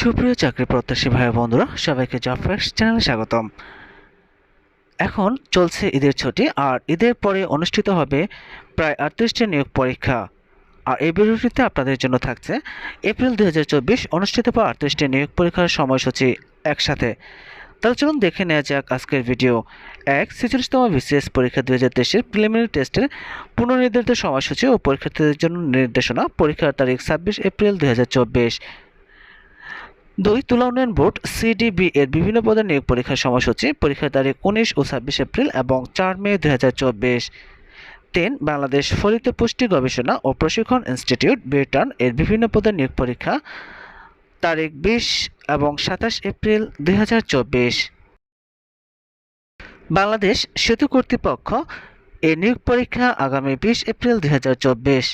সুপ্রিয় চাকরি প্রত্যাশী ভাই বন্ধুরা, সবাইকে জব ফ্যাক্স চ্যানেলে স্বাগতম। এখন চলছে ঈদের ছুটি, আর ঈদের পরে অনুষ্ঠিত হবে প্রায় আটত্রিশটি নিয়োগ পরীক্ষা। আর এই ভিডিওটিতে আপনাদের জন্য থাকছে এপ্রিল দুই হাজার চব্বিশ অনুষ্ঠিত হওয়া আটত্রিশটি নিয়োগ পরীক্ষার সময়সূচি একসাথে। তাহলে চলুন দেখে নেওয়া যাক আজকের ভিডিও। এক, ছেচল্লিশতম বিসিএস পরীক্ষা দুই হাজার তেইশের প্রিলিমিনারি টেস্টের পুনর্নির্ধারিত সময়সূচি ও পরীক্ষার্থীদের জন্য নির্দেশনা, পরীক্ষার তারিখ ছাব্বিশ এপ্রিল দুই হাজার চব্বিশ। দুই, তুলা উন্নয়ন বোর্ড সিডিবি এর বিভিন্ন পদের নিয়োগ পরীক্ষার সময়সূচি, পরীক্ষার তারিখ উনিশ ও ছাব্বিশ এপ্রিল এবং চার মে দুই হাজার চব্বিশ। তিন, বাংলাদেশ ফলিত পুষ্টি গবেষণা ও প্রশিক্ষণ ইনস্টিটিউট বিটার্ন এর বিভিন্ন পদের নিয়োগ পরীক্ষা, তারিখ বিশ এবং সাতাশ এপ্রিল দুই হাজার চব্বিশ। বাংলাদেশ সেতু কর্তৃপক্ষ এর নিয়োগ পরীক্ষা আগামী বিশ এপ্রিল দুই হাজার চব্বিশ।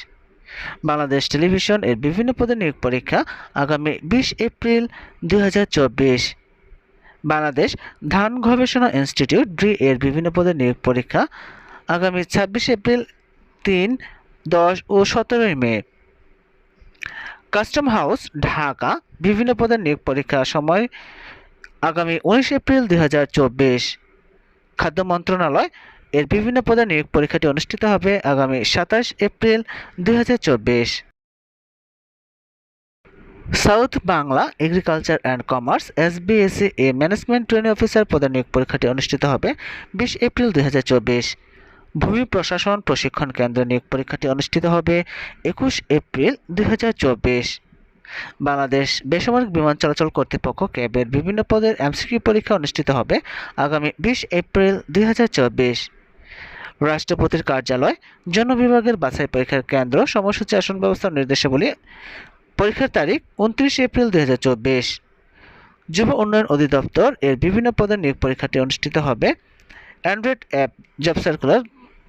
বাংলাদেশ টেলিভিশন এর বিভিন্ন পদে নিয়োগ পরীক্ষা আগামী বিশ এপ্রিল দুই হাজার চব্বিশ। বাংলাদেশ ধান গবেষণা ইনস্টিটিউট ড্রি এর বিভিন্ন পদে নিয়োগ পরীক্ষা আগামী ছাব্বিশ এপ্রিল তিন, দশ ও সতেরোই মে। কাস্টম হাউস, ঢাকা, বিভিন্ন পদের নিয়োগ পরীক্ষা সময় আগামী উনিশ এপ্রিল দুই হাজার চব্বিশ। খাদ্য মন্ত্রণালয় এর বিভিন্ন পদে নিয়োগ পরীক্ষাটি অনুষ্ঠিত হবে আগামী সাতাশ এপ্রিল দুই হাজার চব্বিশ। South Bangla agriculture and commerce S SBSC A management training officer পদে নিয়োগ পরীক্ষাটি অনুষ্ঠিত হবে বিশ এপ্রিল দুই হাজার চব্বিশ। ভূমি প্রশাসন প্রশিক্ষণ কেন্দ্রে নিয়োগ পরীক্ষাটি অনুষ্ঠিত হবে একুশ এপ্রিল দুই হাজার চব্বিশ। বাংলাদেশ বেসামরিক বিমান চলাচল কর্তৃপক্ষ ক্যাবের বিভিন্ন পদের এমসিকিউ পরীক্ষা অনুষ্ঠিত হবে আগামী বিশ এপ্রিল দুই হাজার চব্বিশ। রাষ্ট্রপতির কার্যালয় জনবিভাগের বাছাই পরীক্ষার কেন্দ্র, সময়সূচি, আসন ব্যবস্থার নির্দেশাবলী পরীক্ষার তারিখ উনত্রিশ এপ্রিল দু হাজার চব্বিশ। যুব উন্নয়ন অধিদপ্তর এর বিভিন্ন পদের নিয়োগ পরীক্ষাটি অনুষ্ঠিত হবে। অ্যান্ড্রয়েড অ্যাপ জব সার্কুলার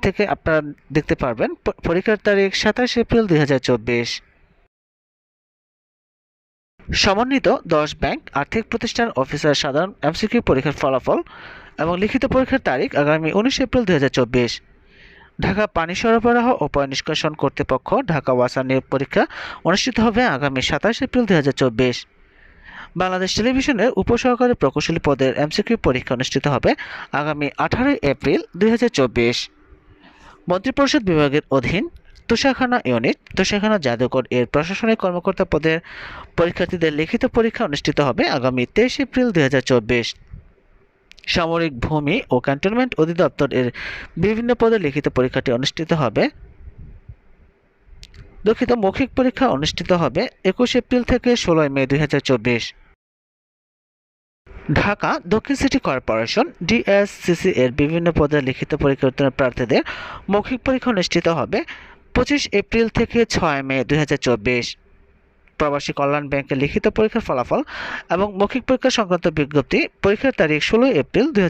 থেকে আপনারা দেখতে পারবেন পরীক্ষার তারিখ সাতাশ এপ্রিল দুই হাজার চব্বিশ। সমন্বিত দশ ব্যাংক, আর্থিক প্রতিষ্ঠান, অফিসার, সাধারণ, এমসিকিউ পরীক্ষার ফলাফল এবং লিখিত পরীক্ষার তারিখ আগামী উনিশ এপ্রিল দুই ঢাকা পানি সরবরাহ ও পয় নিষ্কাশন কর্তৃপক্ষ ঢাকা ওয়াসা নিয়োগ পরীক্ষা অনুষ্ঠিত হবে আগামী সাতাশ এপ্রিল দুই হাজার চব্বিশ। বাংলাদেশ টেলিভিশনের উপসহকারী প্রকৌশলী পদের এমসিকিউ পরীক্ষা অনুষ্ঠিত হবে আগামী আঠারোই এপ্রিল দুই হাজার চব্বিশ। মন্ত্রিপরিষদ বিভাগের অধীন তুষাখানা ইউনিট তুষাখানা জাদুঘর এর প্রশাসনিক কর্মকর্তা পদের পরীক্ষার্থীদের লিখিত পরীক্ষা অনুষ্ঠিত হবে আগামী তেইশ এপ্রিল দুই হাজার চব্বিশ। সামরিক ভূমি ও ক্যান্টনমেন্ট অধিদপ্তর এর বিভিন্ন পদে লিখিত পরীক্ষাটি অনুষ্ঠিত হবে। দুঃখিত, মৌখিক পরীক্ষা অনুষ্ঠিত হবে একুশ এপ্রিল থেকে ষোলোই মে দুই হাজার চব্বিশ। ঢাকা দক্ষিণ সিটি কর্পোরেশন ডিএসসিসি এর বিভিন্ন পদে লিখিত পরীক্ষা উত্তীর্ণ প্রার্থীদের মৌখিক পরীক্ষা অনুষ্ঠিত হবে পঁচিশ এপ্রিল থেকে ছয় মে দুই হাজার চব্বিশ। প্রবাসী কল্যাণ ব্যাংকের লিখিত পরীক্ষার ফলাফল এবং মৌখিক পরীক্ষা সংক্রান্ত বিজ্ঞপ্তি পরীক্ষার তারিখ ষোলোই এপ্রিল দুই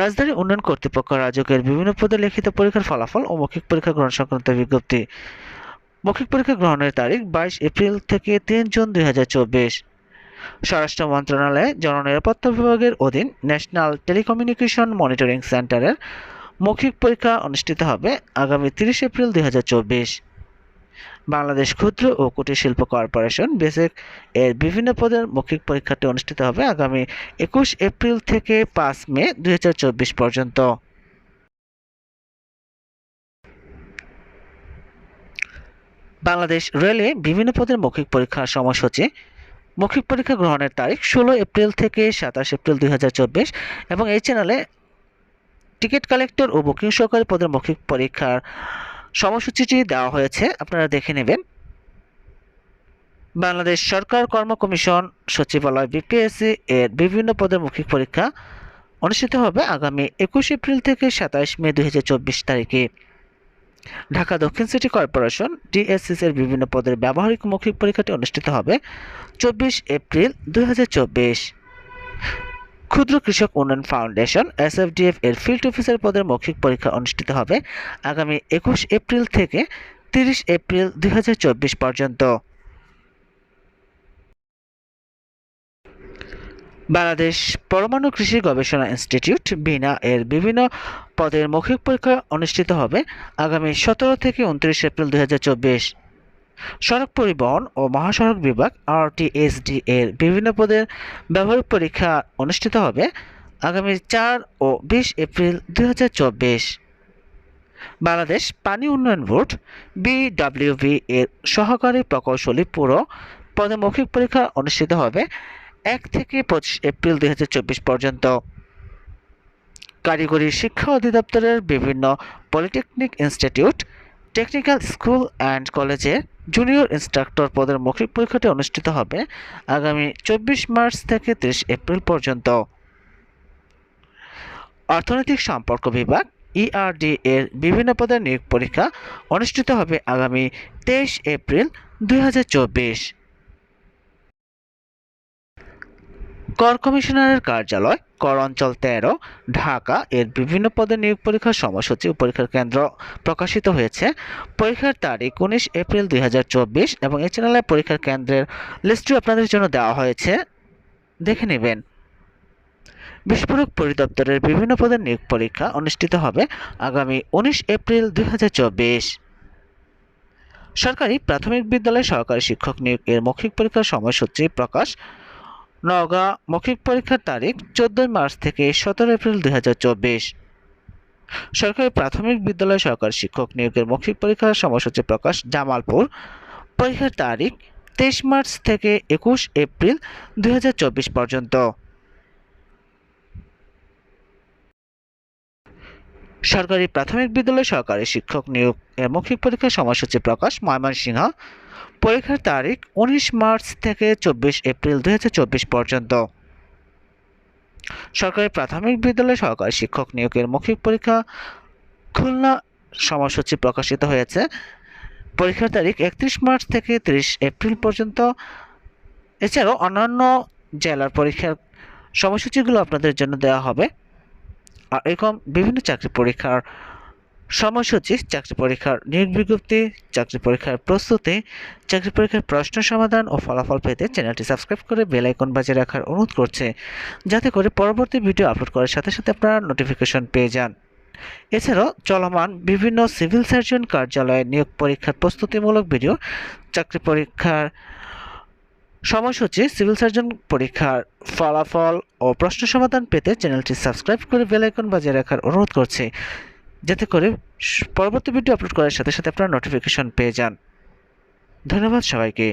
রাজধানী উন্নয়ন কর্তৃপক্ষ রাজকের বিভিন্ন পদে লিখিত পরীক্ষার ফলাফল ও মৌখিক পরীক্ষা গ্রহণ সংক্রান্ত বিজ্ঞপ্তি। মৌখিক পরীক্ষা গ্রহণের তারিখ বাইশ এপ্রিল থেকে তিন জুন দুই হাজার চব্বিশ। স্বরাষ্ট্র মন্ত্রণালয়ে জননিরাপত্তা বিভাগের অধীন ন্যাশনাল টেলিকমিউনিকেশন মনিটরিং সেন্টারের মৌখিক পরীক্ষা অনুষ্ঠিত হবে আগামী তিরিশ এপ্রিল দুই হাজার চব্বিশ। বাংলাদেশ ক্ষুদ্র ও কুটির শিল্প কর্পোরেশন, বেসিক এর বিভিন্ন পদের মৌখিক পরীক্ষাটি অনুষ্ঠিত হবে আগামী একুশ এপ্রিল থেকে পাঁচ মে দুই হাজার চব্বিশ পর্যন্ত। বাংলাদেশ রেলে বিভিন্ন পদের মৌখিক পরীক্ষার সময়সূচি। মৌখিক পরীক্ষা গ্রহণের তারিখ ষোলো এপ্রিল থেকে সাতাশ এপ্রিল দুই হাজার চব্বিশ এবং এই চ্যানেলে টিকিট কালেক্টর ও বুকিং সহকারী পদের মৌখিক পরীক্ষার সময়সূচিটি দেওয়া হয়েছে, আপনারা দেখে নেবেন। বাংলাদেশ সরকার কর্ম কমিশন সচিবালয় বিপিএসসি এর বিভিন্ন পদের মৌখিক পরীক্ষা অনুষ্ঠিত হবে আগামী একুশ এপ্রিল থেকে সাতাইশ মে দুই হাজার চব্বিশ তারিখে। ঢাকা দক্ষিণ সিটি কর্পোরেশন ডিএসসিস এর বিভিন্ন পদের ব্যবহারিক মৌখিক পরীক্ষাটি অনুষ্ঠিত হবে চব্বিশ এপ্রিল দুই হাজার চব্বিশ। ক্ষুদ্র কৃষক উন্নয়ন ফাউন্ডেশন, এসএফডিএফ এর ফিল্ড অফিসার পদের মৌখিক পরীক্ষা অনুষ্ঠিত হবে আগামী একুশ এপ্রিল থেকে তিরিশ এপ্রিল দু হাজার চব্বিশ পর্যন্ত। বাংলাদেশ পরমাণু কৃষি গবেষণা ইনস্টিটিউট, বিনা এর বিভিন্ন পদের মৌখিক পরীক্ষা অনুষ্ঠিত হবে আগামী সতেরো থেকে উনত্রিশ এপ্রিল দু হাজার চব্বিশ। সড়ক পরিবহন ও মহাসড়ক বিভাগ আরটিএসডি এর বিভিন্ন পদের ব্যবহারিক পরীক্ষা অনুষ্ঠিত হবে আগামী চার ও বিশ এপ্রিল দুই হাজার চব্বিশ। বাংলাদেশ পানি উন্নয়ন বোর্ড, বিডব্লিউবি এর সহকারী প্রকৌশলী পুরো পদে মৌখিক পরীক্ষা অনুষ্ঠিত হবে এক থেকে পঁচিশ এপ্রিল দুই হাজার চব্বিশ পর্যন্ত। কারিগরি শিক্ষা অধিদপ্তরের বিভিন্ন polytechnic institute technical school and কলেজে জুনিয়র ইনস্ট্রাক্টর পদের মৌখিক পরীক্ষাটি অনুষ্ঠিত হবে আগামী চব্বিশ মার্চ থেকে তিরিশ এপ্রিল পর্যন্ত। অর্থনৈতিক সম্পর্ক বিভাগ ইআরডি এর বিভিন্ন পদের নিয়োগ পরীক্ষা অনুষ্ঠিত হবে আগামী তেইশ এপ্রিল দু হাজার চব্বিশ। কর কমিশনারের কার্যালয়, কর অঞ্চল তেরো, ঢাকা এর বিভিন্ন পদে নিয়োগ পরীক্ষার সময়সূচি ও পরীক্ষার কেন্দ্র প্রকাশিত হয়েছে। পরীক্ষার তারিখ উনিশ এপ্রিল দুই হাজার চব্বিশ এবং এই চ্যানেলে পরীক্ষার কেন্দ্রের লিস্টটি আপনাদের জন্য দেওয়া হয়েছে। দেখে নেবেন। বিস্ফোরক পরিদপ্তরের বিভিন্ন পদের নিয়োগ পরীক্ষা অনুষ্ঠিত হবে আগামী উনিশ এপ্রিল দুই হাজার চব্বিশ। সরকারি প্রাথমিক বিদ্যালয় সহকারী শিক্ষক নিয়োগ এর মৌখিক পরীক্ষার সময়সূচি প্রকাশ নওগাঁ মৌখিক পরীক্ষার তারিখ চোদ্দই মার্চ থেকে সতেরো এপ্রিল দুই সরকারি প্রাথমিক বিদ্যালয় সহকারী শিক্ষক নিয়োগের মৌখিক পরীক্ষার সময়সূচি প্রকাশ জামালপুর। পরীক্ষার তারিখ তেইশ মার্চ থেকে একুশ এপ্রিল দুই হাজার চব্বিশ পর্যন্ত। সরকারি প্রাথমিক বিদ্যালয় সহকারী শিক্ষক নিয়োগ মৌখিক পরীক্ষার সময়সূচি প্রকাশ ময়মনসিংহ। পরীক্ষার তারিখ উনিশ মার্চ থেকে চব্বিশ এপ্রিল দু হাজার চব্বিশ পর্যন্ত। সরকারি প্রাথমিক বিদ্যালয়ে সহকারী শিক্ষক নিয়োগের মৌখিক পরীক্ষা খুলনা সময়সূচি প্রকাশিত হয়েছে। পরীক্ষার তারিখ একত্রিশ মার্চ থেকে তিরিশ এপ্রিল পর্যন্ত। এছাড়াও অন্যান্য জেলার পরীক্ষার সময়সূচিগুলো আপনাদের জন্য দেওয়া হবে। আর এরকম বিভিন্ন চাকরি পরীক্ষার সময়সূচি, চাকরি পরীক্ষার নিয়োগ বিজ্ঞপ্তি, চাকরি পরীক্ষার প্রস্তুতি, চাকরি পরীক্ষার প্রশ্ন সমাধান ও ফলাফল পেতে চ্যানেলটি সাবস্ক্রাইব করে বেল আইকন বাজিয়ে রাখার অনুরোধ করছে, যাতে করে পরবর্তী ভিডিও আপলোড করার সাথে সাথে আপনারা নোটিফিকেশন পেয়ে যান। এছাড়াও চলমান বিভিন্ন সিভিল সার্জন কার্যালয়ে নিয়োগ পরীক্ষার প্রস্তুতিমূলক ভিডিও, চাকরি পরীক্ষার সময়সূচি, সিভিল সার্জন পরীক্ষার ফলাফল ও প্রশ্ন সমাধান পেতে চ্যানেলটি সাবস্ক্রাইব করে বেল আইকন বাজিয়ে রাখার অনুরোধ করছে। যাতে করে পরবর্তী ভিডিও আপলোড করার সাথে সাথে আপনারা নোটিফিকেশন পেয়ে যান। ধন্যবাদ সবাইকে।